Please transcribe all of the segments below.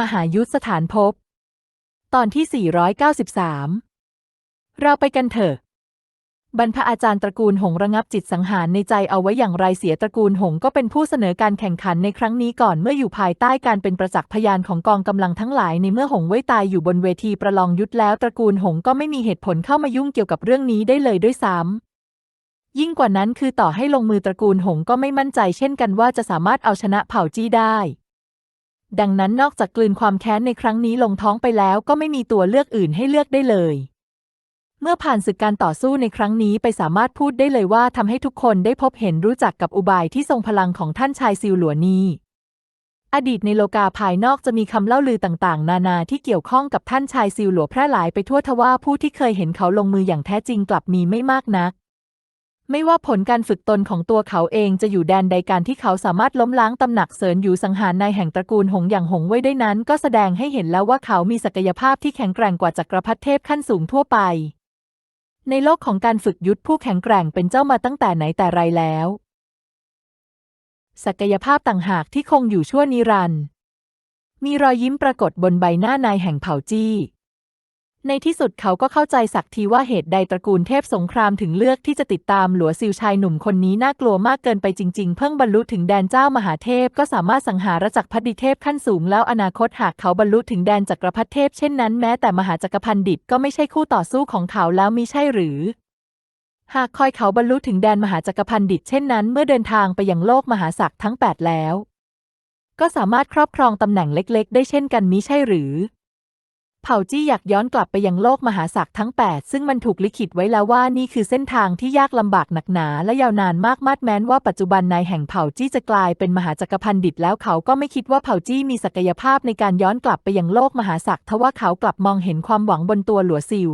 มหายุทธสถานภพตอนที่ 493 เราไปกันเถอะ บรรพอาจารย์ตระกูลหงระงับจิตสังหารในใจเอาไว้อย่างไรเสียตระกูลหงก็เป็นผู้เสนอการแข่งขันในครั้งนี้ก่อนเมื่ออยู่ภายใต้การเป็นประจักษ์พยานของกองกำลังทั้งหลายในเมื่อหงไว้ตายอยู่บนเวทีประลองยุทธแล้วตระกูลหงก็ไม่มีเหตุผลเข้ามายุ่งเกี่ยวกับเรื่องนี้ได้เลยด้วยซ้ำยิ่งกว่านั้นคือต่อให้ลงมือตระกูลหงก็ไม่มั่นใจเช่นกันว่าจะสามารถเอาชนะเผ่าจี้ได้ ดังนั้นนอกจากกลืนความแค้นในครั้งนี้ลงท้องไปแล้วก็ไม่มีตัวเลือกอื่นให้เลือกได้เลย เมื่อผ่านศึกการต่อสู้ในครั้งนี้ไปสามารถพูดได้เลยว่าทำให้ทุกคนได้พบเห็นรู้จักกับอุบายที่ทรงพลังของท่านชายซิวหลัวนีอดีตในโลกาภายนอกจะมีคำเล่าลือต่างๆ นานาที่เกี่ยวข้องกับท่านชายซิวหลัวแพร่หลายไปทั่วทว่าผู้ที่เคยเห็นเขาลงมืออย่างแท้จริงกลับมีไม่มากนัก ไม่ว่าผลการฝึกตนของตัวเขาเองจะอยู่แดนใดการที่เขาสามารถล้มล้างตำหนักเสินอยู่สังหารนายแห่งตระกูลหงอย่างหงไว้ได้นั้น ก็แสดงให้เห็นแล้วว่าเขามีศักยภาพที่แข็งแกร่งกว่าจักรพรรดิเทพขั้นสูงทั่วไป ในโลกของการฝึกยุทธผู้แข็งแกร่งเป็นเจ้ามาตั้งแต่ไหนแต่ไรแล้ว ศักยภาพต่างหากที่คงอยู่ชั่วนิรันดร์มีรอยยิ้มปรากฏบนใบหน้านายแห่งเผ่าจี้ ในที่สุดเขาก็เข้าใจสักทีว่าเหตุใดตระกูลเทพสงครามถึงเลือกที่จะติดตามหลัวซิวชายหนุ่มคนนี้น่ากลัวมากเกินไปจริงๆ เพิ่งบรรลุถึงแดนเจ้ามหาเทพก็สามารถสังหารจักรพรรดิเทพขั้นสูงแล้วอนาคตหากเขาบรรลุถึงแดนจักรพรรดิเทพเช่นนั้นแม้แต่มหาจักรพันดิตก็ไม่ใช่คู่ต่อสู้ของเขาแล้วมิใช่หรือ หากคอยเขาบรรลุถึงแดนมหาจักรพันดิตเช่นนั้นเมื่อเดินทางไปยังโลกมหาศักดิ์ทั้ง 8 แล้ว ก็สามารถครอบครองตำแหน่งเล็ก ๆ ได้เช่นกันมิใช่หรือ เผ่าจี้อยากย้อนกลับไปยังโลกมหาศักดิ์ทั้ง 8 ซึ่งมันถูกลิขิตไว้แล้วว่านี่คือเส้นทางที่ยากลำบากหนักหนา และยาวนานมากมาดแม้นว่าปัจจุบันนายแห่งเผ่าจี้จะกลายเป็นมหาจักรพันดิตแล้วเขาก็ไม่คิดว่าเผ่าจี้มีศักยภาพในการย้อนกลับไปยังโลกมหาศักดิ์ทว่าเขากลับมองเห็นความหวังบนตัวหลัวซิว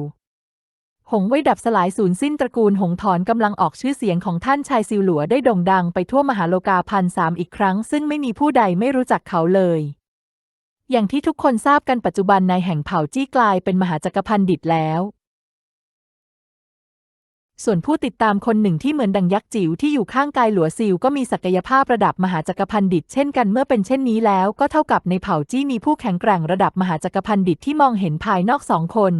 หงไว้ดับสลายสูญสิ้นตระกูลหงถอนกำลังออกชื่อเสียงของท่านชายซิวหลัวได้โด่งดังไปทั่วมหาโลกาพันสามอีกครั้ง ซึ่งไม่มีผู้ใดไม่รู้จักเขาเลย อย่างที่ทุกคนทราบกันปัจจุบันนายแห่งเผ่าจี้กลายเป็นมหาจักรพันดิตแล้ว ส่วนผู้ติดตามคนหนึ่งที่เหมือนดังยักษ์จิ๋วที่อยู่ข้างกายหลัวซิลก็มีศักยภาพระดับมหาจักรพันดิตเช่นกันเมื่อเป็นเช่นนี้แล้ว ก็เท่ากับในเผ่าจี้มีผู้แข็งแกร่งระดับมหาจักรพันดิตที่มองเห็นภายนอกสองคน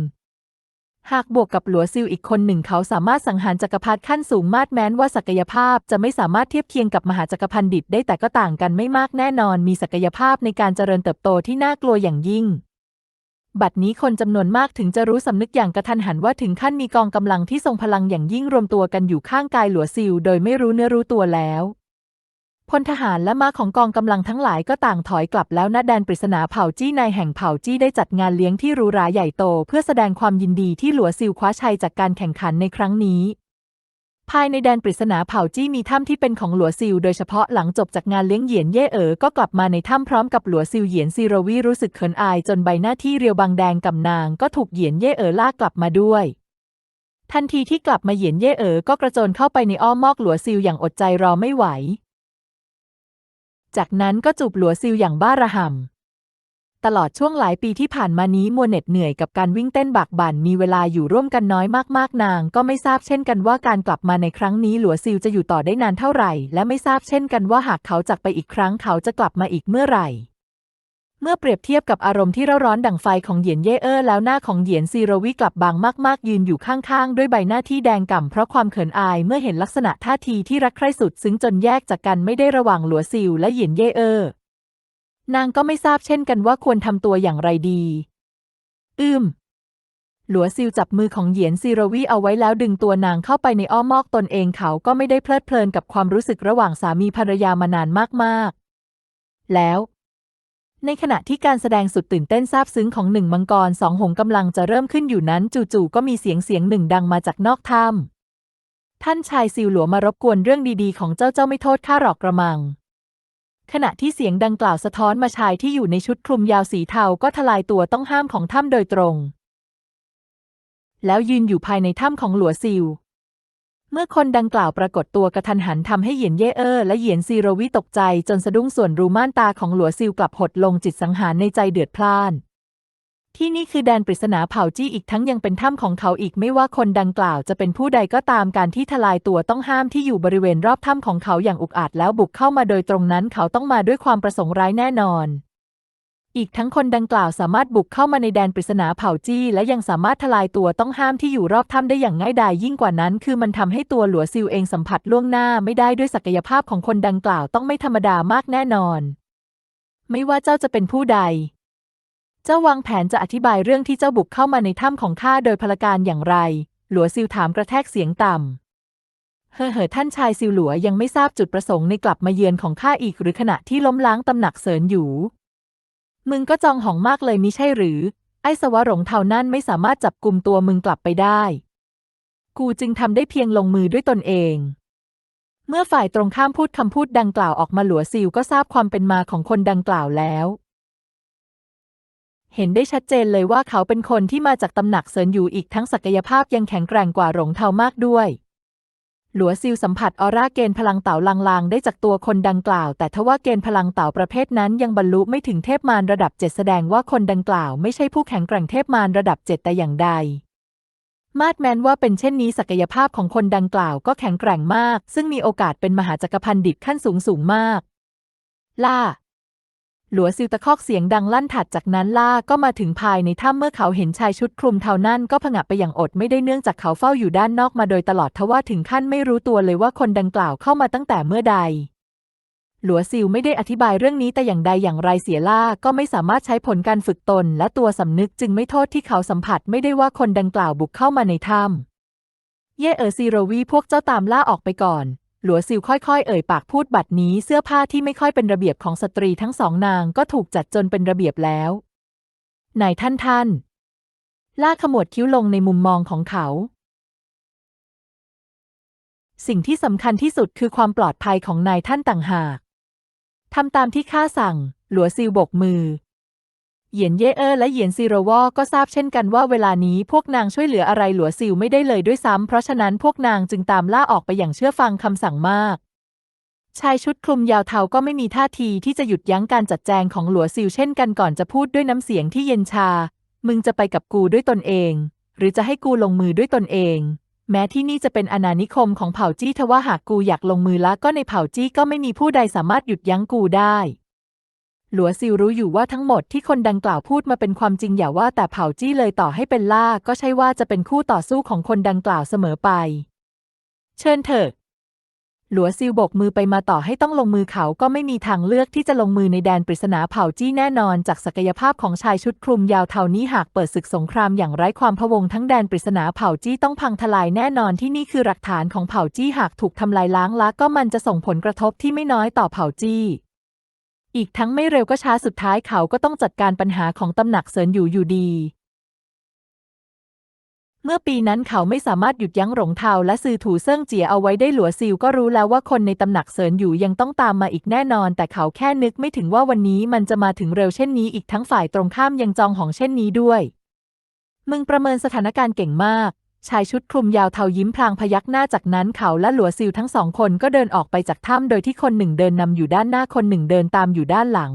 หากบวกกับหลัวซิวอีกคนหนึ่งเขาสามารถสังหารจักรพรรดิขั้นสูงมาดแม้นว่าศักยภาพจะไม่สามารถเทียบเคียงกับมหาจักรพันดิตได้แต่ก็ต่างกันไม่มากแน่นอน มีศักยภาพในการเจริญเติบโตที่น่ากลัวอย่างยิ่ง บัดนี้คนจำนวนมากถึงจะรู้สำนึกอย่างกระทันหันว่าถึงขั้นมีกองกำลังที่ทรงพลังอย่างยิ่งรวมตัวกันอยู่ข้างกายหลัวซิวโดยไม่รู้เนื้อรู้ตัวแล้ว พลทหารและม้าของกองกำลังทั้งหลายก็ต่างถอยกลับแล้วณแดนปริศนาเผ่าจี้นายแห่งเผ่าจี้ได้จัดงานเลี้ยงที่หรูหราใหญ่โต เพื่อแสดงความยินดีที่หลัวซิวคว้าชัยจากการแข่งขันในครั้งนี้ ภายในแดนปริศนาเผ่าจี้มีถ้ำที่เป็นของหลัวซิวโดยเฉพาะหลังจบจากงานเลี้ยงเหยียนเย่เอ๋อก็กลับมาในถ้ำพร้อมกับหลัวซิวเหยียนซีโรวีรู้สึกเขินอายจนใบหน้าที่เรียวบางแดงกำนางก็ถูกเหยียนเย่เอ๋อลากกลับมาด้วยทันทีที่กลับมาเหยียนเย่เอ๋อก็กระโจนเข้าไปในอ้อมมอกหลัวซิวอย่างอดใจรอไม่ไหว จากนั้นก็จูบหลัวซิลอย่างบ้าระห่ำตลอดช่วงหลายปีที่ผ่านมานี้มัวเหน็ดเหนื่อยกับการวิ่งเต้นบักบั่นมีเวลาอยู่ร่วมกันน้อยมากๆ นาง ก็ไม่ทราบเช่นกันว่าการกลับมาในครั้งนี้หลัวซิลจะอยู่ต่อได้นานเท่าไหร่ และไม่ทราบเช่นกันว่าหากเขาจากไปอีกครั้งเขาจะกลับมาอีกเมื่อไหร่ เมื่อเปรียบเทียบกับอารมณ์ที่เร่าร้อนดั่งไฟของเหยียนเย่เอ้อแล้วหน้าของเหยียนซีโรวีกลับบางมาก ๆ ยืนอยู่ข้าง ๆ ด้วยใบหน้าที่แดงก่ำเพราะความเขินอายเมื่อเห็นลักษณะท่าทีที่รักใคร่สุด ซึ้งจนแยกจากกันไม่ได้ระหว่างหลัวซิวและเหยียนเย่เอ้อนางก็ไม่ทราบเช่นกันว่าควรทำตัวอย่างไรดี อืมหลัวซิวจับมือของเหยียนซีโรวีเอาไว้แล้วดึงตัวนางเข้าไปในอ้อมอกตนเองเขาก็ไม่ได้เพลิดเพลินกับความรู้สึกระหว่างสามีภรรยามานานมาก ๆ แล้ว ในขณะที่การแสดงสุดตื่นเต้นซาบซึ้งของหนึ่งมังกรสองหงกำลังจะเริ่มขึ้นอยู่นั้น จู่ๆก็มีเสียงเสียงหนึ่งดังมาจากนอกถ้ำท่านชายซิวหลัวมารบกวนเรื่องดีๆ ของเจ้าเจ้าไม่โทษข้าหรอกกระมัง ขณะที่เสียงดังกล่าวสะท้อนมาชายที่อยู่ในชุดคลุมยาวสีเทาก็ทลายตัวต้องห้ามของถ้ำโดยตรง แล้วยืนอยู่ภายในถ้ำของหลัวซิว เมื่อคนดังกล่าวปรากฏตัวกระทันหันทำให้เหยียนเย่เอ้อและเหยียนซีโรวิตกใจจนสะดุ้งส่วนรูม่านตาของหลัวซิวกลับหดลงจิตสังหารในใจเดือดพล่าน ที่นี่คือแดนปริศนาเผ่าจี้อีกทั้งยังเป็นถ้ำของเขาอีกไม่ว่าคนดังกล่าวจะเป็นผู้ใดก็ตามการที่ทลายตัวต้องห้ามที่อยู่บริเวณรอบถ้ำของเขาอย่างอุกอาจแล้วบุกเข้ามาโดยตรงนั้นเขาต้องมาด้วยความประสงค์ร้ายแน่นอน อีกทั้งคนดังกล่าวสามารถบุกเข้ามาในแดนปริศนาเผ่าจี้ และยังสามารถทลายตัวต้องห้ามที่อยู่รอบถ้ำได้อย่างง่ายดายยิ่งกว่านั้น คือมันทำให้ตัวหลัวซิวเองสัมผัสล่วงหน้าไม่ได้ด้วยศักยภาพของคนดังกล่าวต้องไม่ธรรมดามากแน่นอน ไม่ว่าเจ้าจะเป็นผู้ใด เจ้าวางแผนจะอธิบายเรื่องที่เจ้าบุกเข้ามาในถ้ำของข้าโดยพลการอย่างไร หลัวซิวถามกระแทกเสียงต่ำเฮ่อเฮ่อท่านชายซิวหลัวยังไม่ทราบจุดประสงค์ในกลับมาเยือนของข้าอีกหรือขณะที่ล้มล้างตำหนักเสริญอยู่ มึงก็จองหองมากเลยมิใช่หรือ ไอ้สวะหลงเท่านั้นไม่สามารถจับกลุ่มตัวมึงกลับไปได้ กูจึงทำได้เพียงลงมือด้วยตนเอง เมื่อฝ่ายตรงข้ามพูดคำพูดดังกล่าวออกมาหลัวซิวก็ทราบความเป็นมาของคนดังกล่าวแล้ว เห็นได้ชัดเจนเลยว่าเขาเป็นคนที่มาจากตำหนักเซินอยู่อีกทั้งศักยภาพยังแข็งแกร่งกว่าหลงเทามากด้วย หลัวซิลสัมผัสออร่าเกณฑ์พลังเต่าลางๆ ได้จากตัวคนดังกล่าว แต่ทว่าเกณฑ์พลังเต่าประเภทนั้นยังบรรลุไม่ถึงเทพมารระดับเจ็ดแสดงว่าคนดังกล่าวไม่ใช่ผู้แข็งแกร่งเทพมารระดับเจ็ดแต่อย่างใด มาดแมนว่าเป็นเช่นนี้ศักยภาพของคนดังกล่าวก็แข็งแกร่งมาก ซึ่งมีโอกาสเป็นมหาจักรพันดิตขั้นสูงสูงมาก ล่า หลัวซิลตะคอกเสียงดังลั่นถัดจากนั้นล่าก็มาถึงภายในถ้ำเมื่อเขาเห็นชายชุดคลุมเทานั่นก็ผงะไปอย่างอดไม่ได้เนื่องจากเขาเฝ้าอยู่ด้านนอกมาโดยตลอดทว่าถึงขั้นไม่รู้ตัวเลยว่าคนดังกล่าวเข้ามาตั้งแต่เมื่อใด หลัวซิลไม่ได้อธิบายเรื่องนี้แต่อย่างใดอย่างไรเสียล่าก็ไม่สามารถใช้ผลการฝึกตน และตัวสำนึกจึงไม่โทษที่เขาสัมผัสไม่ได้ว่าคนดังกล่าวบุกเข้ามาในถ้ำเย่เออซีโรวีพวกเจ้าตามล่าออกไปก่อน หลัวซิวค่อยๆ เอ่ยปากพูดบัดนี้เสื้อผ้าที่ไม่ค่อยเป็นระเบียบของสตรีทั้งสองนางก็ถูกจัดจนเป็นระเบียบแล้วนายท่านท่าน ล่าขมวดคิ้วลงในมุมมองของเขา สิ่งที่สำคัญที่สุดคือความปลอดภัยของนายท่านต่างหากทำตามที่ข้าสั่ง หลัวซิวบกมือ เหยียนเย่เออและเหยียนซีโรวอก็ทราบเช่นกันว่าเวลานี้พวกนางช่วยเหลืออะไรหลัวซิวไม่ได้เลยด้วยซ้ำเพราะฉะนั้นพวกนางจึงตามล่าออกไปอย่างเชื่อฟังคำสั่งมาก ชายชุดคลุมยาวเทาก็ไม่มีท่าทีที่จะหยุดยั้งการจัดแจงของหลัวซิวเช่นกันก่อนจะพูดด้วยน้ำเสียงที่เย็นชา มึงจะไปกับกูด้วยตนเอง หรือจะให้กูลงมือด้วยตนเอง แม้ที่นี่จะเป็นอาณานิคมของเผ่าจี้ทว่าหากกูอยากลงมือละก็ในเผ่าจี้ก็ไม่มีผู้ใดสามารถหยุดยั้งกูได้ หลัวซิวรู้อยู่ว่าทั้งหมดที่คนดังกล่าวพูดมาเป็นความจริงอย่าว่าแต่เผ่าจี้เลยต่อให้เป็นล่าก็ใช่ว่าจะเป็นคู่ต่อสู้ของคนดังกล่าวเสมอไป เชิญเถิดหลัวซิวโบกมือไปมาต่อให้ต้องลงมือเขาก็ไม่มีทางเลือกที่จะลงมือในแดนปริศนาเผ่าจี้แน่นอน จากศักยภาพของชายชุดคลุมยาวเท่านี้หากเปิดศึกสงครามอย่างไร้ความพะวงทั้งแดนปริศนาเผ่าจี้ต้องพังทลายแน่นอนที่นี่คือหลักฐานของเผ่าจี้หากถูกทำลายล้างละก็มันจะส่งผลกระทบที่ไม่น้อยต่อเผ่าจี้ อีกทั้งไม่เร็วก็ช้าสุดท้ายเขาก็ต้องจัดการปัญหาของตำหนักเซินอยู่อยู่ดี เมื่อปีนั้นเขาไม่สามารถหยุดยั้งหลงเทาและซือถูเซิ่งเจียเอาไว้ได้หลัวซิวก็รู้แล้วว่าคนในตำหนักเซินอยู่ยังต้องตามมาอีกแน่นอน แต่เขาแค่นึกไม่ถึงว่าวันนี้มันจะมาถึงเร็วเช่นนี้อีกทั้งฝ่ายตรงข้ามยังจองหองเช่นนี้ด้วย มึงประเมินสถานการณ์เก่งมาก ชายชุดคลุมยาวเทายิ้มพลางพยักหน้าจากนั้นเขาและหลัวซิวทั้งสองคนก็เดินออกไปจากถ้ำโดยที่คนหนึ่งเดินนำอยู่ด้านหน้าคนหนึ่งเดินตามอยู่ด้านหลัง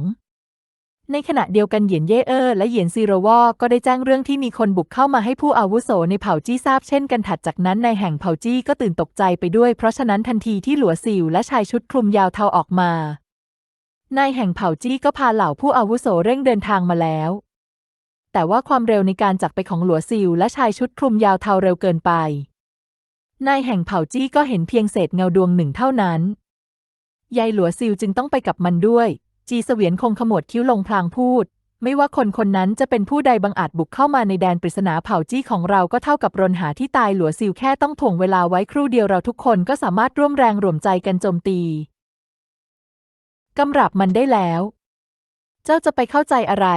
ในขณะเดียวกันเหยียนเย่เออและเหยียนซีโรวอก็ได้แจ้งเรื่องที่มีคนบุกเข้ามาให้ผู้อาวุโสในเผ่าจี้ทราบเช่นกันถัดจากนั้นนายแห่งเผ่าจี้ก็ตื่นตกใจไปด้วย เพราะฉะนั้นทันทีที่หลัวซิวและชายชุดคลุมยาวเทาออกมานายแห่งเผ่าจี้ก็พาเหล่าผู้อาวุโสเร่งเดินทางมาแล้ว แต่ว่าความเร็วในการจักไปของหลัวซิวและชายชุดคลุมยาวเทาเร็วเกินไป นายแห่งเผ่าจี้ก็เห็นเพียงเศษเงาดวงหนึ่งเท่านั้น ยายหลัวซิวจึงต้องไปกับมันด้วย จีเสวียนคงขมวดคิ้วลงพลางพูด ไม่ว่าคนคนนั้นจะเป็นผู้ใดบังอาจบุกเข้ามาในแดนปริศนาเผ่าจี้ของเราก็เท่ากับรนหาที่ตายหลัวซิวแค่ต้องถ่วงเวลาไว้ครู่เดียวเราทุกคนก็สามารถร่วมแรงรวมใจกันโจมตีกำรับมันได้แล้ว เจ้าจะไปเข้าใจอะไร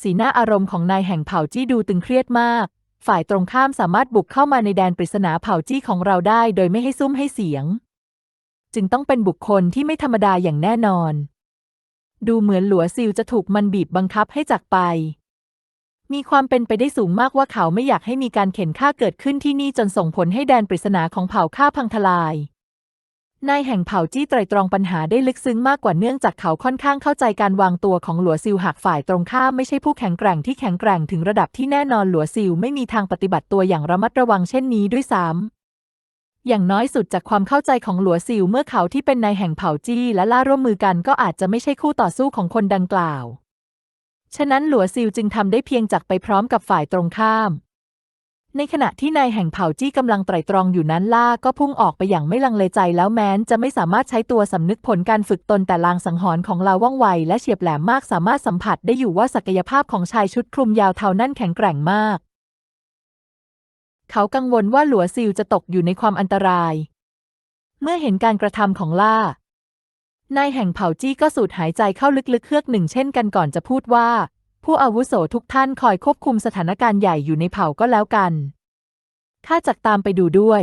สีหน้าอารมณ์ของนายแห่งเผ่าจี้ดูตึงเครียดมาก ฝ่ายตรงข้ามสามารถบุกเข้ามาในแดนปริศนาเผ่าจี้ของเราได้ โดยไม่ให้ซุ่มให้เสียง จึงต้องเป็นบุคคลที่ไม่ธรรมดาอย่างแน่นอน ดูเหมือนหลัวซิลจะถูกมันบีบบังคับให้จากไป มีความเป็นไปได้สูงมากว่าเขาไม่อยากให้มีการเข็นฆ่าเกิดขึ้นที่นี่จนส่งผลให้แดนปริศนาของเผ่าฆ่าพังทลาย นายแห่งเผ่าจี้ไตรตรองปัญหาได้ลึกซึ้งมากกว่าเนื่องจากเขาค่อนข้างเข้าใจการวางตัวของหลัวซิลหากฝ่ายตรงข้ามไม่ใช่ผู้แข็งแกร่งที่แข็งแกร่งถึงระดับที่แน่นอนหลัวซิลไม่มีทางปฏิบัติตัวอย่างระมัดระวังเช่นนี้ด้วยซ้ำอย่างน้อยสุดจากความเข้าใจของหลัวซิลเมื่อเขาที่เป็นนายแห่งเผ่าจี้และล่าร่วมมือกันก็อาจจะไม่ใช่คู่ต่อสู้ของคนดังกล่าว ฉะนั้นหลัวซิลจึงทำได้เพียงจักไปพร้อมกับฝ่ายตรงข้าม ในขณะที่นายแห่งเผ่าจี้กำลังไตรตรองอยู่นั้นล่าก็พุ่งออกไปอย่างไม่ลังเลใจแล้วแม้นจะไม่สามารถใช้ตัวสำนึกผลการฝึกตนแต่ลางสังหรณ์ของลาว่องไวและเฉียบแหลมมากสามารถสัมผัสได้อยู่ว่าศักยภาพของชายชุดคลุมยาวเทานั่นแข็งแกร่งมาก เขากังวลว่าหลัวซิลจะตกอยู่ในความอันตราย เมื่อเห็นการกระทำของล่านายแห่งเผ่าจี้ก็สูดหายใจเข้าลึกๆเฮือกหนึ่งเช่นกันก่อนจะพูดว่า ผู้อาวุโสทุกท่านคอยควบคุมสถานการณ์ใหญ่อยู่ในเผ่าก็แล้วกัน ข้าจักตามไปดูด้วย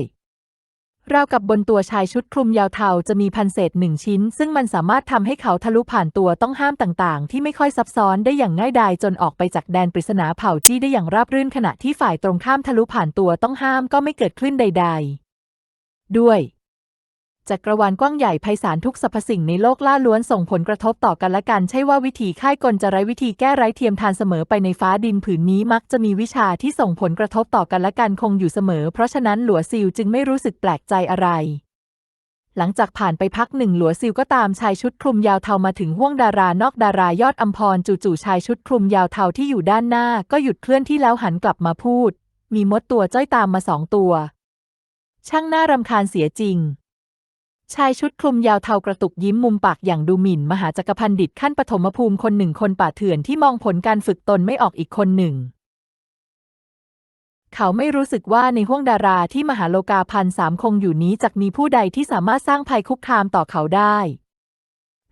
ราวกับบนตัวชายชุดคลุมยาวเทาจะมีพันเศษหนึ่งชิ้น ซึ่งมันสามารถทำให้เขาทะลุผ่านตัวต้องห้ามต่างๆ ที่ไม่ค่อยซับซ้อนได้อย่างง่ายดายจนออกไปจากแดนปริศนาเผ่าจี้ได้อย่างราบรื่นขณะที่ฝ่ายตรงข้ามทะลุผ่านตัวต้องห้ามก็ไม่เกิดขึ้นใด ๆ ด้วย จักรวาลกว้างใหญ่ไพศาลทุกสรรพสิ่งในโลกล่าล้วนส่งผลกระทบต่อกันและกัน ใช่ว่าวิธีค่ายกลจะไร้วิธีแก้ไร้เทียมทานเสมอไปในฟ้าดินผืนนี้มักจะมีวิชาที่ส่งผลกระทบต่อกันและกันคงอยู่เสมอ เพราะฉะนั้นหลัวซิลจึงไม่รู้สึกแปลกใจอะไรหลังจากผ่านไปพักหนึ่งหลัวซิลก็ตามชายชุดคลุมยาวเทามาถึงห้วงดารานอกดารายอดอัมพรจู่ๆชายชุดคลุมยาวเทาที่อยู่ด้านหน้า ก็หยุดเคลื่อนที่แล้วหันกลับมาพูด มีมดตัวจ้อยตามมาสองตัว ช่างน่ารำคาญเสียจริง ชายชุดคลุมยาวเทากระตุกยิ้มมุมปากอย่างดูหมิ่น มหาจักรพันดิตขั้นปฐมภูมิคนหนึ่งคนป่าเถื่อนที่มองผลการฝึกตนไม่ออกอีกคนหนึ่ง เขาไม่รู้สึกว่าในห้วงดาราที่มหาโลกาพันสามคงอยู่นี้จะมีผู้ใดที่สามารถสร้างภัยคุกคามต่อเขาได้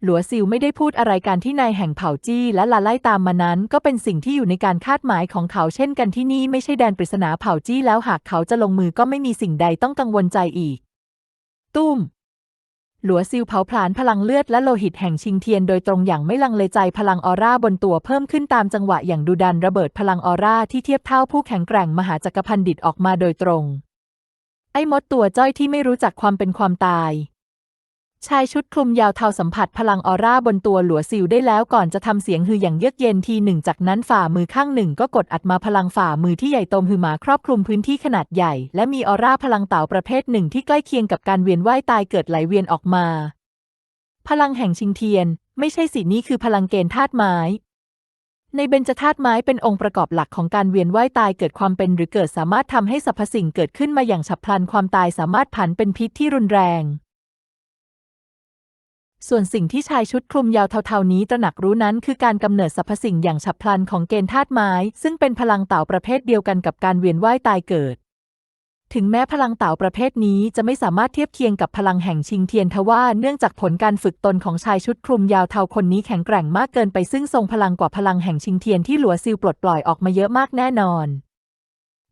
หลัวซิวไม่ได้พูดอะไรการที่นายแห่งเผ่าจี้และลาไล่ตามมานั้น ก็เป็นสิ่งที่อยู่ในการคาดหมายของเขาเช่นกันที่นี่ไม่ใช่แดนปริศนาเผ่าจี้แล้วหากเขาจะลงมือก็ไม่มีสิ่งใดต้องกังวลใจอีก ตุ้ม หลัวซิลเผาผลาญพลังเลือดและโลหิตแห่งชิงเทียนโดยตรงอย่างไม่ลังเลใจพลังออร่าบนตัวเพิ่มขึ้นตามจังหวะอย่างดุดันระเบิดพลังออร่าที่เทียบเท่าผู้แข็งแกร่งมหาจักรพันดิตออกมาโดยตรง ไอ้มดตัวจ้อยที่ไม่รู้จักความเป็นความตาย ชายชุดคลุมยาวเทาสัมผัสพลังออร่าบนตัวหลัวซิลได้แล้วก่อนจะทำเสียงฮืออย่างเยือกเย็นทีหนึ่งจากนั้นฝ่ามือข้างหนึ่งก็กดอัดมาพลังฝ่ามือที่ใหญ่โตมหือหมาครอบคลุมพื้นที่ขนาดใหญ่ และมีออร่าพลังเต่าประเภทหนึ่งที่ใกล้เคียงกับการเวียนว่ายตายเกิดไหลเวียนออกมา พลังแห่งชิงเทียน ไม่ใช่สินี่คือพลังเกณฑ์ธาตุไม้ในเบญจธาตุไม้เป็นองค์ประกอบหลักของการเวียนว่ายตายเกิดความเป็นหรือเกิดสามารถทำให้สรรพสิ่งเกิดขึ้นมาอย่างฉับพลันความตายสามารถผันเป็นพิษที่รุนแรง ส่วนสิ่งที่ชายชุดคลุมยาวเทาๆนี้ตระหนักรู้นั้นคือการกำเนิดสรรพสิ่งอย่างฉับพลันของเกณฑ์ธาตุไม้ ซึ่งเป็นพลังเต่าประเภทเดียวกันกับการเวียนว่ายตายเกิด ถึงแม้พลังเต่าประเภทนี้จะไม่สามารถเทียบเคียงกับพลังแห่งชิงเทียนทว่าเนื่องจากผลการฝึกตนของชายชุดคลุมยาวเทาคนนี้แข็งแกร่งมากเกินไปซึ่งทรงพลังกว่าพลังแห่งชิงเทียนที่หลัวซิลปลดปล่อยออกมาเยอะมากแน่นอน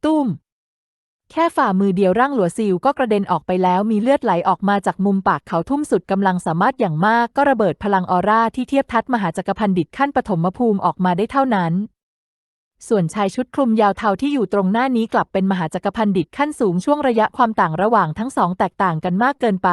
ตุ้ม แค่ฝ่ามือเดียวร่างหลัวซิลก็กระเด็นออกไปแล้วมีเลือดไหลออกมาจากมุมปากเขาทุ่มสุดกำลังสามารถอย่างมากก็ระเบิดพลังออร่าที่เทียบทัดมหาจักรพันดิตขั้นปฐมภูมิออกมาได้เท่านั้น ส่วนชายชุดคลุมยาวเทาที่อยู่ตรงหน้านี้กลับเป็นมหาจักรพันดิตขั้นสูงช่วงระยะความต่างระหว่างทั้งสองแตกต่างกันมากเกินไป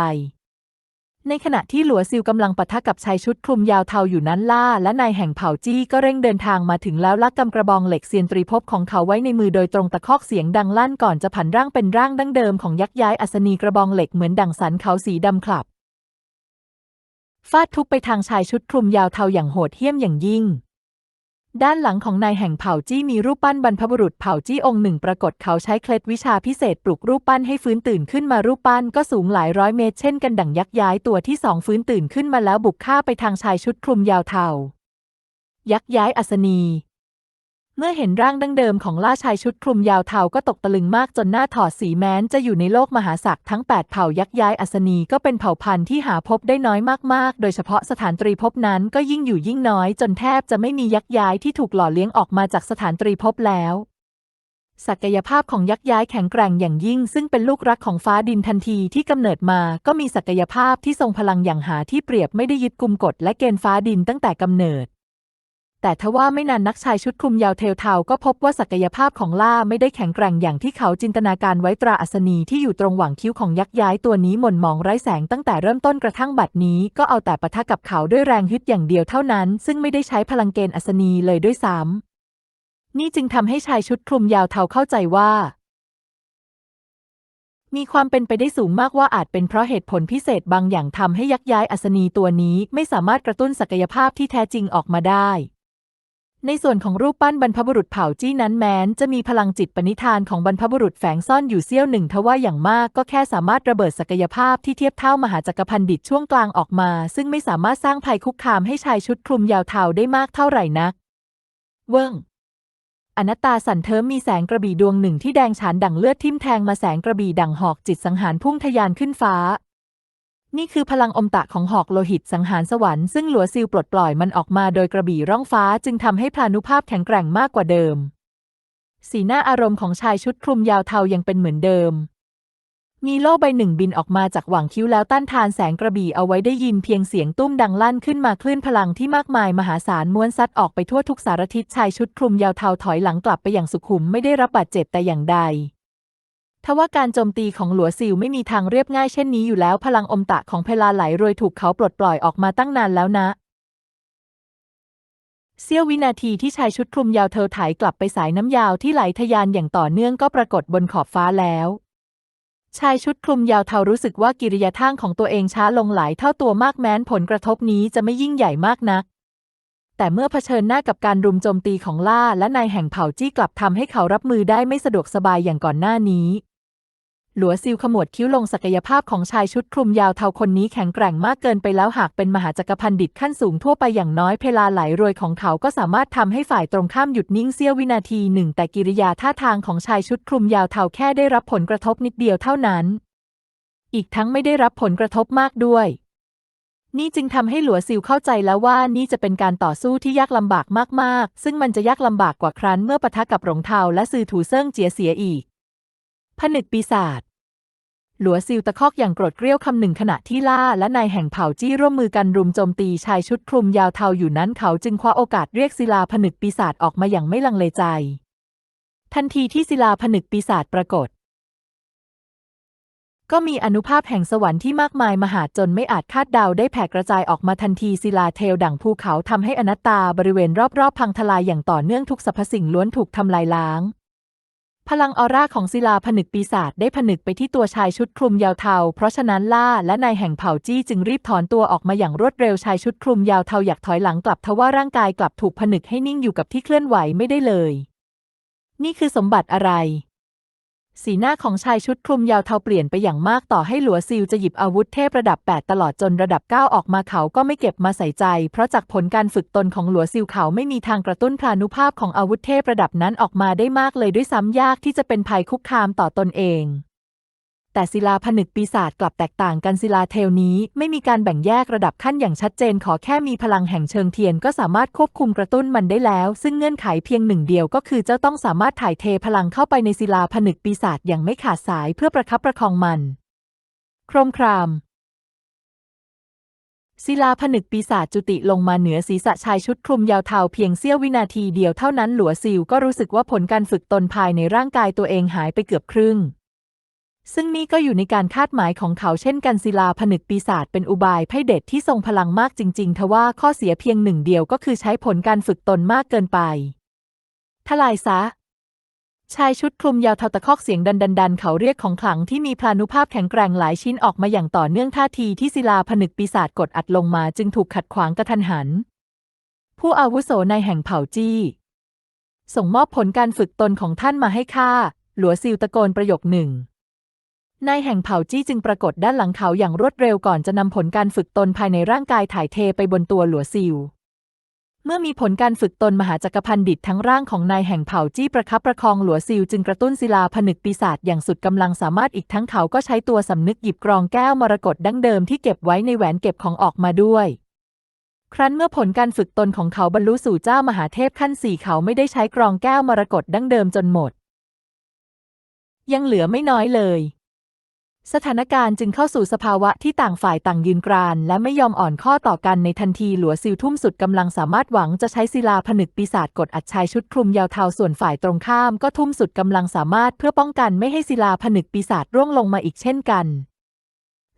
ในขณะที่หลัวซิลกำลังปะทะกับชายชุดคลุมยาวเทาอยู่นั้นล่า และนายแห่งเผ่าจี้ก็เร่งเดินทางมาถึงแล้วลักกำกระบองเหล็กเซียนตรีภพของเขาไว้ในมือโดยตรงตะคอกเสียงดังลั่นก่อนจะผันร่างเป็นร่างดั้งเดิมของยักษ์ย้ายอัศนีกระบองเหล็กเหมือนดั่งสันเขาสีดำคลับ ฟาดทุบไปทางชายชุดคลุมยาวเทาอย่างโหดเหี้ยมอย่างยิ่ง ด้านหลังของนายแห่งเผ่าจี้มีรูปปั้นบรรพบุรุษเผ่าจี้องค์หนึ่งปรากฏเขาใช้เคล็ดวิชาพิเศษปลุกรูปปั้นให้ฟื้นตื่นขึ้นมารูปปั้นก็สูงหลายร้อยเมตรเช่นกันดั่งยักษ์ย้ายตัวที่สองฟื้นตื่นขึ้นมาแล้วบุกฆ่าไปทางชายชุดคลุมยาวเทายักษ์ย้ายอัศนี เมื่อเห็นร่างดั้งเดิมของล่าชายชุดคลุมยาวเทาก็ตกตะลึงมากจนหน้าถอดสีแม้นจะอยู่ในโลกมหาศักดิ์ทั้ง 8 เผ่ายักษ์ย้ายอัศนีก็เป็นเผ่าพันธุ์ที่หาพบได้น้อยมากๆ โดยเฉพาะสถานตรีภพนั้นก็ยิ่งอยู่ยิ่งน้อย จนแทบจะไม่มียักษ์ย้ายที่ถูกหล่อเลี้ยงออกมาจากสถานตรีภพแล้วศักยภาพของยักษ์ย้ายแข็งแกร่งอย่างยิ่ง ซึ่งเป็นลูกรักของฟ้าดินทันทีที่กำเนิดมา ก็มีศักยภาพที่ทรงพลังอย่างหาที่เปรียบไม่ได้ยึดกุมกฎและเกณฑ์ฟ้าดินตั้งแต่กำเนิด แต่ทว่าไม่นานนักชายชุดคลุมยาวเทลเทาก็พบว่าศักยภาพของล่าไม่ได้แข็งแกร่งอย่างที่เขาจินตนาการไว้ตราอัศนีที่อยู่ตรงหว่างคิ้วของยักษ์ย้ายตัวนี้หม่นมองไร้แสงตั้งแต่เริ่มต้นกระทั่งบัดนี้ก็เอาแต่ปะทะกับเขาด้วยแรงฮึดอย่างเดียวเท่านั้น ซึ่งไม่ได้ใช้พลังเกณฑ์อัศนีเลยด้วยซ้ำนี่จึงทำให้ชายชุดคลุมยาวเทาเข้าใจว่า มีความเป็นไปได้สูงมากว่าอาจเป็นเพราะเหตุผลพิเศษบางอย่างทำให้ยักษ์ย้ายอัศนีตัวนี้ไม่สามารถกระตุ้นศักยภาพที่แท้จริงออกมาได้ ในส่วนของรูปปั้นบรรพบุรุษเผ่าจี้นั้นแม้น จะมีพลังจิตปณิธานของบรรพบุรุษแฝงซ่อนอยู่เสี้ยวหนึ่งทว่าอย่างมากก็แค่สามารถระเบิดศักยภาพที่เทียบเท่ามหาจักรพันดิตช่วงกลางออกมา ซึ่งไม่สามารถสร้างภัยคุกคามให้ชายชุดคลุมยาวเทาได้มากเท่าไหร่นัก เวิ้งอนัตตาสันเทิมมีแสงกระบี่ดวงหนึ่งที่แดงฉานดั่งเลือดทิ่มแทงมาแสงกระบี่ดั่งหอกจิตสังหารพุ่งทะยานขึ้นฟ้า นี่คือพลังอมตะของหอกโลหิตสังหารสวรรค์ซึ่งหลัวซิลปลดปล่อยมันออกมาโดยกระบี่ร่องฟ้าจึงทำให้พลานุภาพแข็งแกร่งมากกว่าเดิม สีหน้าอารมณ์ของชายชุดคลุมยาวเทายังเป็นเหมือนเดิม มีโล่ใบหนึ่งบินออกมาจากหว่างคิ้วแล้วต้านทานแสงกระบี่เอาไว้ได้ยินเพียงเสียงตุ้มดังลั่นขึ้นมาคลื่นพลังที่มากมายมหาศาลม้วนซัดออกไปทั่วทุกสารทิศชายชุดคลุมยาวเทาถอยหลังกลับไปอย่างสุขุมไม่ได้รับบาดเจ็บแต่อย่างใด ทว่าการโจมตีของหลัวซิลไม่มีทางเรียบง่ายเช่นนี้อยู่แล้วพลังอมตะของเพลาไหลรวยถูกเขาปลดปล่อยออกมาตั้งนานแล้วนะ เสี้ยววินาทีที่ชายชุดคลุมยาวเธอไถกลับไปสายน้ำยาวที่ไหลทะยานอย่างต่อเนื่องก็ปรากฏบนขอบฟ้าแล้ว ชายชุดคลุมยาวเทารู้สึกว่ากิริยาท่างของตัวเองช้าลงหลายเท่าตัวมากแม้นผลกระทบนี้จะไม่ยิ่งใหญ่มากนักแต่เมื่อเผชิญหน้ากับการรุมโจมตีของล่าและนายแห่งเผ่าจี้กลับทำให้เขารับมือได้ไม่สะดวกสบายอย่างก่อนหน้านี้ หลัวซิลขมวดคิ้วลงศักยภาพของชายชุดคลุมยาวเทาคนนี้แข็งแกร่งมากเกินไปแล้วหากเป็นมหาจักรพันดิตขั้นสูงทั่วไปอย่างน้อยเพลาไหลรวยของเขาก็สามารถทำให้ฝ่ายตรงข้ามหยุดนิ่งเสี้ยววินาทีหนึ่ง แต่กิริยาท่าทางของชายชุดคลุมยาวเทาแค่ได้รับผลกระทบนิดเดียวเท่านั้น อีกทั้งไม่ได้รับผลกระทบมากด้วย นี่จึงทำให้หลัวซิลเข้าใจแล้วว่านี่จะเป็นการต่อสู้ที่ยากลำบากมากๆ ซึ่งมันจะยากลำบากกว่าครั้นเมื่อปะทะกับหลงเทาและซือถูเซิ่งเจียเสียอีก ผนึกปีศาจหลัวซิลตะคอกอย่างโกรธเกรี้ยวคำหนึ่งขณะที่ล่าและนายแห่งเผ่าจี้ร่วมมือกันรุมโจมตีชายชุดคลุมยาวเทาอยู่นั้นเขาจึงคว้าโอกาสเรียกศิลาผนึกปีศาจออกมาอย่างไม่ลังเลใจ ทันทีที่ศิลาผนึกปีศาจปรากฏ ก็มีอนุภาพแห่งสวรรค์ที่มากมายมหาจนไม่อาจคาดเดาได้แผ่กระจายออกมาทันทีศิลาเทลดั่งภูเขาทำให้อนัตตาบริเวณรอบๆพังทลายอย่างต่อเนื่องทุกสรรพสิ่งล้วนถูกทำลายล้าง พลังออร่าของศิลาผนึกปีศาจได้ผนึกไปที่ตัวชายชุดคลุมยาวเทา เพราะฉะนั้นล่าและนายแห่งเผ่าจี้จึงรีบถอนตัวออกมาอย่างรวดเร็วชายชุดคลุมยาวเทาอยากถอยหลังกลับทว่าร่างกายกลับถูกผนึกให้นิ่งอยู่กับที่เคลื่อนไหวไม่ได้เลย นี่คือสมบัติอะไร สีหน้าของชายชุดคลุมยาวเทาเปลี่ยนไปอย่างมากต่อให้หลัวซิลจะหยิบอาวุธเทพระดับ 8 ตลอดจนระดับ 9 ออกมาเขาก็ไม่เก็บมาใส่ใจ เพราะจากผลการฝึกตนของหลัวซิลเขาไม่มีทางกระตุ้นพลานุภาพของอาวุธเทพระดับนั้นออกมาได้มากเลยด้วยซ้ำยากที่จะเป็นภัยคุกคามต่อตนเอง แต่ศิลาผนึกปีศาจกลับแตกต่างกันศิลาเทลนี้ ไม่มีการแบ่งแยกระดับขั้นอย่างชัดเจนขอแค่มีพลังแห่งเชิงเทียนก็สามารถควบคุมกระตุ้นมันได้แล้ว ซึ่งเงื่อนไขเพียงหนึ่งเดียวก็คือเจ้าต้องสามารถถ่ายเทพลังเข้าไปในศิลาผนึกปีศาจอย่างไม่ขาดสายเพื่อประคับประคองมัน โครมครามศิลาผนึกปีศาจจุติลงมาเหนือศีรษะชายชุดคลุมยาวเทาเพียงเสี้ยววินาทีเดียวเท่านั้นหลัวซิลก็รู้สึกว่าผลการฝึกตนภายในร่างกายตัวเองหายไปเกือบครึ่ง ซึ่งนี่ก็อยู่ในการคาดหมายของเขาเช่นกันศิลาผนึกปีศาจเป็นอุบายไพ่เด็ดที่ทรงพลังมากจริง ๆ ทว่าข้อเสียเพียงหนึ่งเดียวก็คือใช้ผลการฝึกตนมากเกินไป ทลายซะ ชายชุดคลุมยาวเทาตะคอกเสียงดันดันดันเขาเรียกของขลังที่มีพลานุภาพแข็งแกร่งหลายชิ้นออกมาอย่างต่อเนื่องท่าทีที่ศิลาผนึกปีศาจกดอัดลงมาจึงถูกขัดขวางกระทันหัน ผู้อาวุโสในแห่งเผ่าจี้ ส่งมอบผลการฝึกตนของท่านมาให้ข้าหลัวซิลตะโกนประโยคหนึ่ง นายแห่งเผ่าจี้จึงปรากฏด้านหลังเขาอย่างรวดเร็วก่อนจะนำผลการฝึกตนภายในร่างกายถ่ายเทไปบนตัวหลัวซิลเมื่อมีผลการฝึกตนมหาจักรพันดิตทั้งร่างของนายแห่งเผ่าจี้ประคับประคองหลัวซิลจึงกระตุ้นศิลาผนึกปีศาจอย่างสุดกำลังสามารถอีกทั้งเขาก็ใช้ตัวสำนึกหยิบกรองแก้วมรกตดั้งเดิมที่เก็บไว้ในแหวนเก็บของออกมาด้วยครั้นเมื่อผลการฝึกตนของเขาบรรลุสู่เจ้ามหาเทพขั้นสี่เขาไม่ได้ใช้กรองแก้วมรกตดั้งเดิมจนหมด ยังเหลือไม่น้อยเลย สถานการณ์จึงเข้าสู่สภาวะที่ต่างฝ่ายต่างยืนกราน และไม่ยอมอ่อนข้อต่อกันในทันทีหลัวซิลทุ่มสุดกำลังสามารถหวังจะใช้ศิลาผนึกปีศาจกดอัดชายชุดคลุมยาวเทาส่วนฝ่ายตรงข้ามก็ทุ่มสุดกำลังสามารถเพื่อป้องกันไม่ให้ศิลาผนึกปีศาจร่วงลงมาอีกเช่นกัน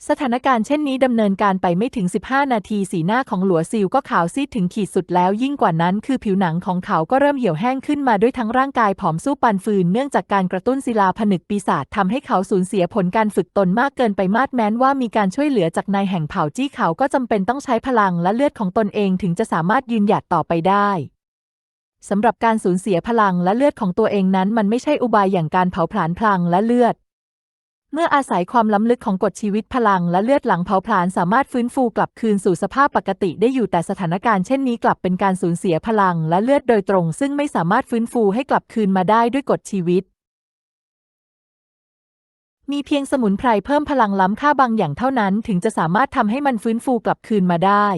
สถานการณ์เช่นนี้ดำเนินการไปไม่ถึง 15 นาทีสีหน้าของหลัวซิลก็ขาวซีดถึงขีดสุดแล้วยิ่งกว่านั้นคือผิวหนังของเขาก็เริ่มเหี่ยวแห้งขึ้นมาด้วยทั้งร่างกายผอมสู้ปันฟืนเนื่องจากการกระตุ้นศิลาผนึกปีศาจทำให้เขาสูญเสียผลการฝึกตนมากเกินไปมากแม้นว่ามีการช่วยเหลือจากนายแห่งเผ่าจี้เขาก็จำเป็นต้องใช้พลังและเลือดของตนเองถึงจะสามารถยืนหยัดต่อไปได้สำหรับการสูญเสียพลังและเลือดของตัวเองนั้นมันไม่ใช่อุบายอย่างการเผาผลาญพลังและเลือด เมื่ออาศัยความล้ำลึกของกฎชีวิตพลังและเลือดหลังเผาผลาญสามารถฟื้นฟูกลับคืนสู่สภาพปกติได้อยู่แต่สถานการณ์เช่นนี้กลับเป็นการสูญเสียพลังและเลือดโดยตรง ซึ่งไม่สามารถฟื้นฟูให้กลับคืนมาได้ด้วยกฎชีวิต มีเพียงสมุนไพรเพิ่มพลังล้ำค่าบางอย่างเท่านั้น ถึงจะสามารถทำให้มันฟื้นฟูกลับคืนมาได้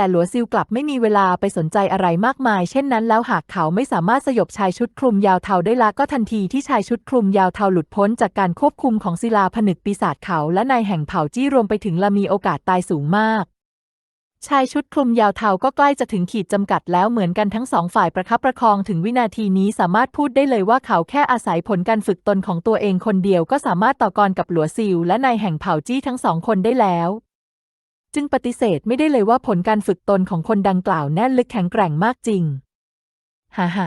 แต่หลัวซิลกลับไม่มีเวลาไปสนใจอะไรมากมาย เช่นนั้นแล้วหากเขาไม่สามารถสยบชายชุดคลุมยาวเทาได้ละก็ทันทีที่ชายชุดคลุมยาวเทาหลุดพ้นจากการควบคุมของศิลาผนึกปีศาจเขาและนายแห่งเผ่าจี้รวมไปถึงละมีโอกาสตายสูงมากชายชุดคลุมยาวเทาก็ใกล้จะถึงขีดจำกัดแล้วเหมือนกันทั้งสองฝ่ายประคับประคองถึงวินาทีนี้สามารถพูดได้เลยว่าเขาแค่อาศัยผลการฝึกตนของตัวเองคนเดียวก็สามารถต่อกรกับหลัวซิลและนายแห่งเผ่าจี้ทั้งสองคนได้แล้ว จึงปฏิเสธไม่ได้เลยว่าผลการฝึกตนของคนดังกล่าวแน่นลึกแข็งแกร่งมากจริงฮ่าฮ่า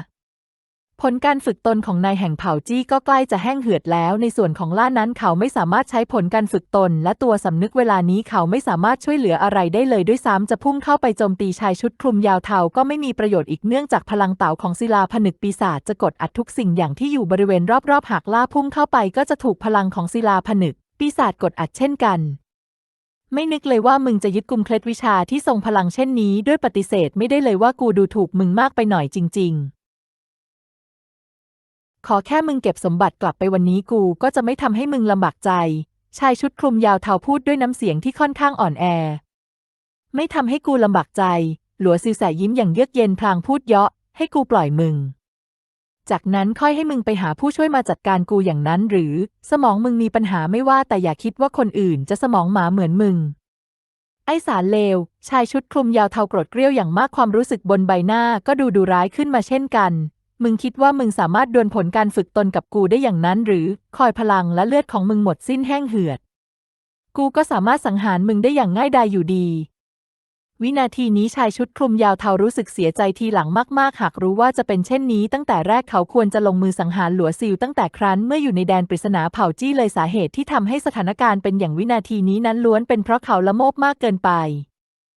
ผลการฝึกตนของนายแห่งเผ่าจี้ก็ใกล้จะแห้งเหือดแล้ว ในส่วนของล่านั้นเขาไม่สามารถใช้ผลการฝึกตน และตัวสำนึกเวลานี้เขาไม่สามารถช่วยเหลืออะไรได้เลยด้วยซ้ำจะพุ่งเข้าไปโจมตีชายชุดคลุมยาวเทาก็ไม่มีประโยชน์อีกเนื่องจากพลังเต่าของศิลาผนึกปีศาจจะกดอัดทุกสิ่งอย่างที่อยู่บริเวณรอบๆหากล่าพุ่งเข้าไปก็จะถูกพลังของศิลาผนึก ปีศาจกดอัดเช่นกัน ไม่นึกเลยว่ามึงจะยึดกุมเคล็ดวิชาที่ทรงพลังเช่นนี้ด้วยปฏิเสธไม่ได้เลยว่ากูดูถูกมึงมากไปหน่อยจริง ๆขอแค่มึงเก็บสมบัติกลับไปวันนี้กูก็จะไม่ทำให้มึงลำบากใจ ชายชุดคลุมยาวเทาพูดด้วยน้ำเสียงที่ค่อนข้างอ่อนแอ ไม่ทำให้กูลำบากใจ หลัวซิวแสยิ้มอย่างเยือกเย็นพลางพูดเยาะให้กูปล่อยมึง จากนั้นค่อยให้มึงไปหาผู้ช่วยมาจัดการกูอย่างนั้นหรือ สมองมึงมีปัญหาไม่ว่าแต่อย่าคิดว่าคนอื่นจะสมองหมาเหมือนมึง ไอสารเลว ชายชุดคลุมยาวเทาโกรธเกรี้ยวอย่างมากความรู้สึกบนใบหน้าก็ดูดุร้ายขึ้นมาเช่นกัน มึงคิดว่ามึงสามารถดวลผลการฝึกตนกับกูได้อย่างนั้นหรือ คอยพลังและเลือดของมึงหมดสิ้นแห้งเหือด กูก็สามารถสังหารมึงได้อย่างง่ายดายอยู่ดี วินาทีนี้ชายชุดคลุมยาวเทารู้สึกเสียใจทีหลังมาก ๆ หากรู้ว่าจะเป็นเช่นนี้ตั้งแต่แรกเขาควรจะลงมือสังหารหลัวซิลตั้งแต่ครั้นเมื่ออยู่ในแดนปริศนาเผ่าจี้เลยสาเหตุที่ทำให้สถานการณ์เป็นอย่างวินาทีนี้นั้นล้วนเป็นเพราะเขาละโมบมากเกินไป